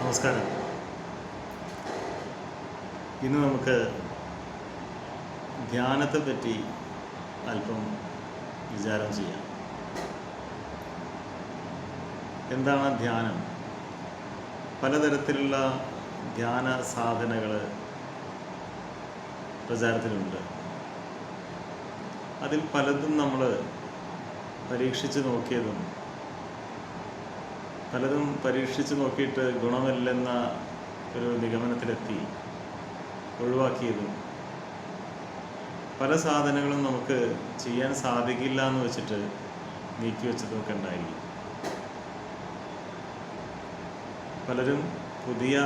നമസ്കാരം. ഇന്ന് നമുക്ക് ധ്യാനത്തെ പറ്റി അല്പം വിചാരം ചെയ്യാം. എന്താണ് ധ്യാനം? പലതരത്തിലുള്ള ധ്യാന സാധനകൾ പ്രചാരത്തിലുണ്ട്. അതിൽ പലതും നമ്മൾ പരീക്ഷിച്ച് നോക്കിയതും പലതും പരീക്ഷിച്ച് നോക്കിയിട്ട് ഗുണമല്ലെന്ന ഒരു നിഗമനത്തിലെത്തി ഒഴിവാക്കിയതും പല സാധനങ്ങളും നമുക്ക് ചെയ്യാൻ സാധിക്കില്ല എന്ന് വെച്ചിട്ട് നീക്കി വെച്ചതൊക്കെ പലരും പുതിയ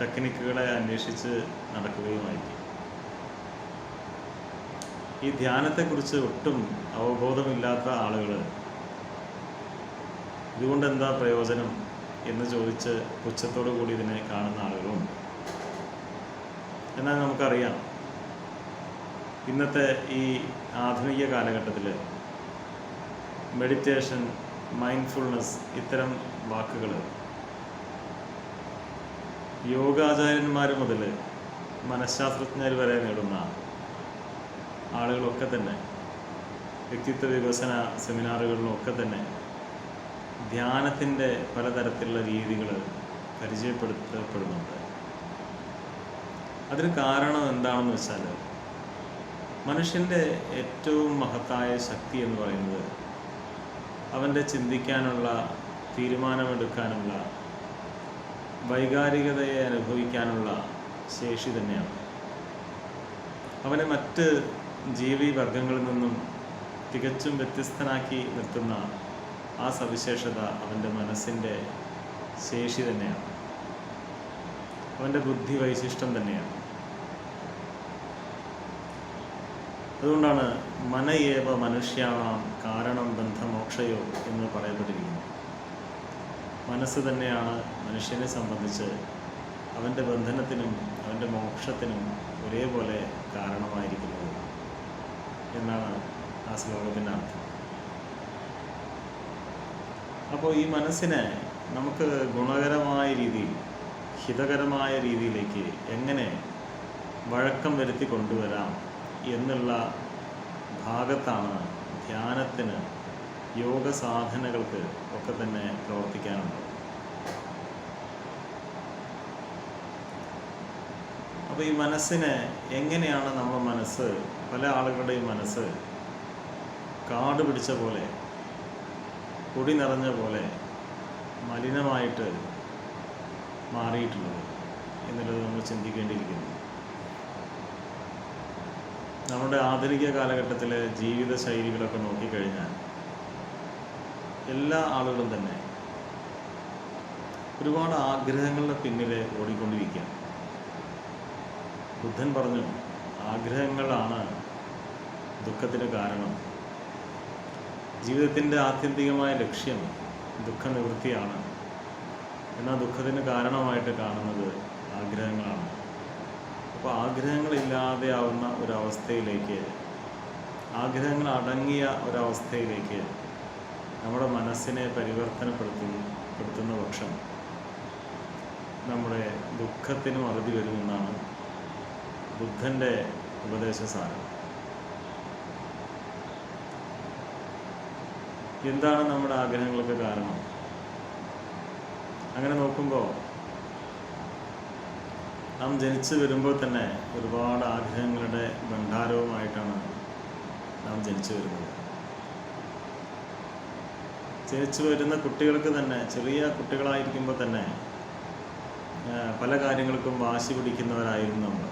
ടെക്നിക്കുകളെ അന്വേഷിച്ച് നടക്കുകയുമായിരിക്കും ഈ ധ്യാനത്തെക്കുറിച്ച് ഒട്ടും അവബോധമില്ലാത്ത ആളുകൾ ഇതുകൊണ്ട് എന്താ പ്രയോജനം എന്ന് ചോദിച്ച് പുച്ഛത്തോടു കൂടി ഇതിനെ കാണുന്ന ആളുകളുണ്ട് എന്നാൽ നമുക്കറിയാം ഇന്നത്തെ ഈ ആധുനിക കാലഘട്ടത്തിൽ മെഡിറ്റേഷൻ മൈൻഡ്ഫുൾനെസ് ഇത്തരം വാക്കുകൾ യോഗാചാര്യന്മാർ മുതൽ മനഃശാസ്ത്രജ്ഞർ വരെ നേടുന്ന ആളുകളൊക്കെ തന്നെ വ്യക്തിത്വ വികസന സെമിനാറുകളിലും ഒക്കെ തന്നെ ധ്യാനത്തിന്റെ പലതരത്തിലുള്ള രീതികൾ പരിചയപ്പെടുത്തപ്പെടുന്നുണ്ട്. അതിന് കാരണം എന്താണെന്ന് വെച്ചാൽ മനുഷ്യന്റെ ഏറ്റവും മഹത്തായ ശക്തി എന്ന് പറയുന്നത് അവന്റെ ചിന്തിക്കാനുള്ള തീരുമാനമെടുക്കാനുള്ള വൈകാരികതയെ അനുഭവിക്കാനുള്ള ശേഷി തന്നെയാണ്. അവനെ മറ്റ് ജീവി വർഗങ്ങളിൽ നിന്നും തികച്ചും വ്യത്യസ്തനാക്കി നിർത്തുന്ന ആ സവിശേഷത അവന്റെ മനസ്സിന്റെ ശേഷി തന്നെയാണ്. അവന്റെ ബുദ്ധി വൈശിഷ്ടം തന്നെയാണ്. അതുകൊണ്ടാണ് മനയേവ മനുഷ്യാണാം കാരണം ബന്ധമോക്ഷയോ എന്ന് പറയപ്പെട്ടിരിക്കുന്നത്. മനസ്സ് തന്നെയാണ് മനുഷ്യനെ സംബന്ധിച്ച് അവന്റെ ബന്ധനത്തിനും അവന്റെ മോക്ഷത്തിനും ഒരേപോലെ കാരണമായിരിക്കുന്നത് എന്നാണ് ആ ശ്ലോകത്തിന്റെ അർത്ഥം. അപ്പോൾ ഈ മനസ്സിനെ നമുക്ക് ഗുണകരമായ രീതിയിൽ ഹിതകരമായ രീതിയിലേക്ക് എങ്ങനെ വഴക്കം വരുത്തി കൊണ്ടുവരാം എന്നുള്ള ഭാഗത്താണ് ധ്യാനത്തിന് യോഗ സാധനകൾക്ക് ഒക്കെ തന്നെ പ്രവർത്തിക്കാനുണ്ട് അപ്പോൾ ഈ മനസ്സിനെ എങ്ങനെയാണ് നമ്മുടെ മനസ്സ് പല ആളുകളുടെയും മനസ്സ് കാട് പിടിച്ച പോലെ പൊടി നിറഞ്ഞ പോലെ മലിനമായിട്ട് മാറിയിട്ടുള്ളത് എന്നുള്ളത് നമ്മൾ ചിന്തിക്കേണ്ടിയിരിക്കുന്നു. നമ്മുടെ ആധുനിക കാലഘട്ടത്തിലെ ജീവിത ശൈലികളൊക്കെ നോക്കിക്കഴിഞ്ഞാൽ എല്ലാ ആളുകളും തന്നെ ഒരുപാട് ആഗ്രഹങ്ങളുടെ പിന്നിലെ ഓടിക്കൊണ്ടിരിക്കുകയാണ്. ബുദ്ധൻ പറഞ്ഞു ആഗ്രഹങ്ങളാണ് ദുഃഖത്തിന് കാരണം. ജീവിതത്തിന്റെ ആത്യന്തികമായ ലക്ഷ്യം ദുഃഖനിവൃത്തിയാണ്. എന്നാൽ ദുഃഖത്തിന് കാരണമായിട്ട് കാണുന്നത് ആഗ്രഹങ്ങളാണ്. അപ്പോൾ ആഗ്രഹങ്ങളില്ലാതെ ആവുന്ന ഒരവസ്ഥയിലേക്ക് ആഗ്രഹങ്ങൾ അടങ്ങിയ ഒരവസ്ഥയിലേക്ക് നമ്മുടെ മനസ്സിനെ പരിവർത്തനപ്പെടുത്തി പെടുത്തുന്ന പക്ഷം നമ്മുടെ ദുഃഖത്തിനും അറുതി വരുമെന്നാണ് ബുദ്ധന്റെ ഉപദേശസാരം. എന്താണ് നമ്മുടെ ആഗ്രഹങ്ങൾക്ക് കാരണം? അങ്ങനെ നോക്കുമ്പോൾ നാം ജനിച്ചു വരുമ്പോൾ തന്നെ ഒരുപാട് ആഗ്രഹങ്ങളുടെ ഭണ്ഡാരവുമായിട്ടാണ് നാം ജനിച്ചു വരുന്നത്. ജനിച്ചു വരുന്ന കുട്ടികൾക്ക് തന്നെ ചെറിയ കുട്ടികളായിരിക്കുമ്പോൾ തന്നെ പല കാര്യങ്ങൾക്കും വാശി പിടിക്കുന്നവരായിരുന്നു നമ്മൾ.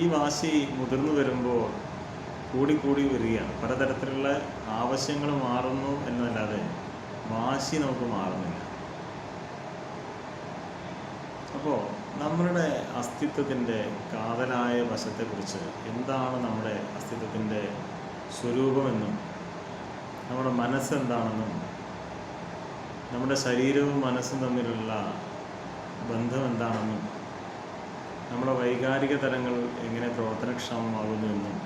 ഈ വാശി മുതിർന്നു വരുമ്പോൾ കൂടിക്കൂടി വരികയാണ്. പലതരത്തിലുള്ള ആവശ്യങ്ങൾ മാറുന്നു എന്നല്ലാതെ വാശി നമുക്ക് മാറുന്നില്ല. അപ്പോൾ നമ്മളുടെ അസ്തിത്വത്തിന്റെ കാതലായ വശത്തെക്കുറിച്ച് എന്താണ് നമ്മുടെ അസ്തിത്വത്തിന്റെ സ്വരൂപമെന്നും നമ്മുടെ മനസ്സെന്താണെന്നും നമ്മുടെ ശരീരവും മനസ്സും തമ്മിലുള്ള ബന്ധം എന്താണെന്നും നമ്മുടെ വൈകാരിക തലങ്ങൾ എങ്ങനെ പ്രവർത്തനക്ഷമമാകുന്നു എന്നും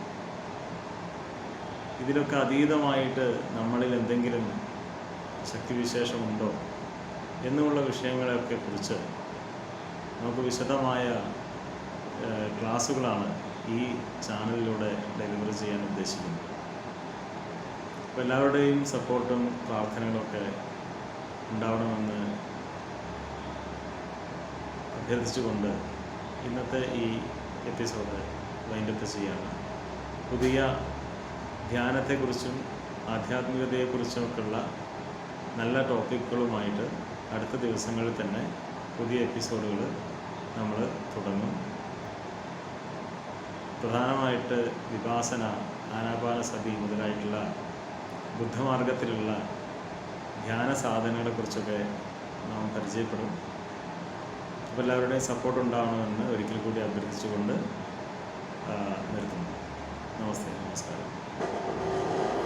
ഇതിലൊക്കെ അതീതമായിട്ട് നമ്മളിൽ എന്തെങ്കിലും ശക്തിവിശേഷമുണ്ടോ എന്നുള്ള വിഷയങ്ങളെയൊക്കെ കുറിച്ച് നമുക്ക് വിശദമായ ക്ലാസ്സുകളാണ് ഈ ചാനലിലൂടെ ഡെലിവറി ചെയ്യാൻ ഉദ്ദേശിക്കുന്നത്. അപ്പോൾ എല്ലാവരുടെയും സപ്പോർട്ടും പ്രാർത്ഥനകളൊക്കെ ഉണ്ടാവണമെന്ന് അഭ്യർത്ഥിച്ചുകൊണ്ട് ഇന്നത്തെ ഈ എപ്പിസോഡ് വൈൻഡപ്പ് ചെയ്യാണ് പുതിയ ധ്യാനത്തെക്കുറിച്ചും ആധ്യാത്മികതയെക്കുറിച്ചുമൊക്കെയുള്ള നല്ല ടോപ്പിക്കുകളുമായിട്ട് അടുത്ത ദിവസങ്ങളിൽ തന്നെ പുതിയ എപ്പിസോഡുകൾ നമ്മൾ തുടങ്ങും. പ്രധാനമായിട്ട് വിപാസന ആനാപാന സതി മുതലായിട്ടുള്ള ബുദ്ധമാർഗത്തിലുള്ള ധ്യാന സാധനങ്ങളെക്കുറിച്ചൊക്കെ നാം പരിചയപ്പെടും. അപ്പോൾ എല്ലാവരുടെയും സപ്പോർട്ട് ഉണ്ടാവണമെന്ന് ഒരിക്കൽ കൂടി അഭ്യർത്ഥിച്ചുകൊണ്ട് നിർത്തുന്നു. നമസ്തേ നമസ്കാരം. フフフ。